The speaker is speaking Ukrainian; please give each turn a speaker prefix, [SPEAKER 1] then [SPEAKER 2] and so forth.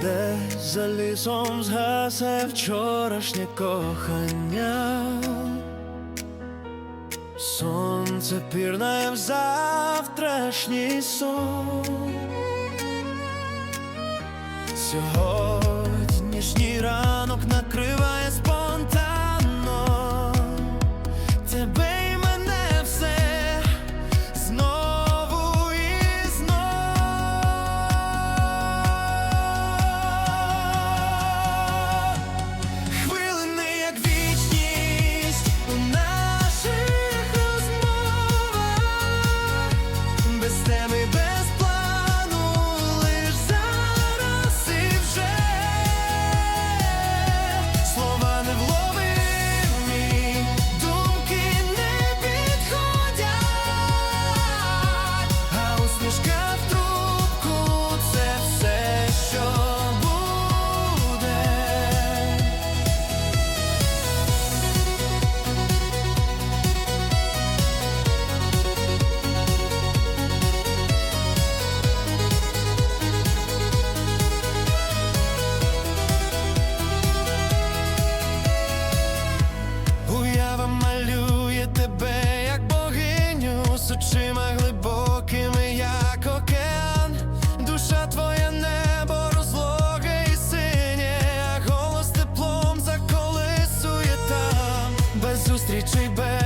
[SPEAKER 1] Десь за лісом згасе вчорашнє кохання. Сонце пірне в завтрашній сон. Сьогоднішній ранок накрив з очима глибокими, як океан, душа твоя небо розлоге і синє, голос теплом заколисує там, без зустрічей без.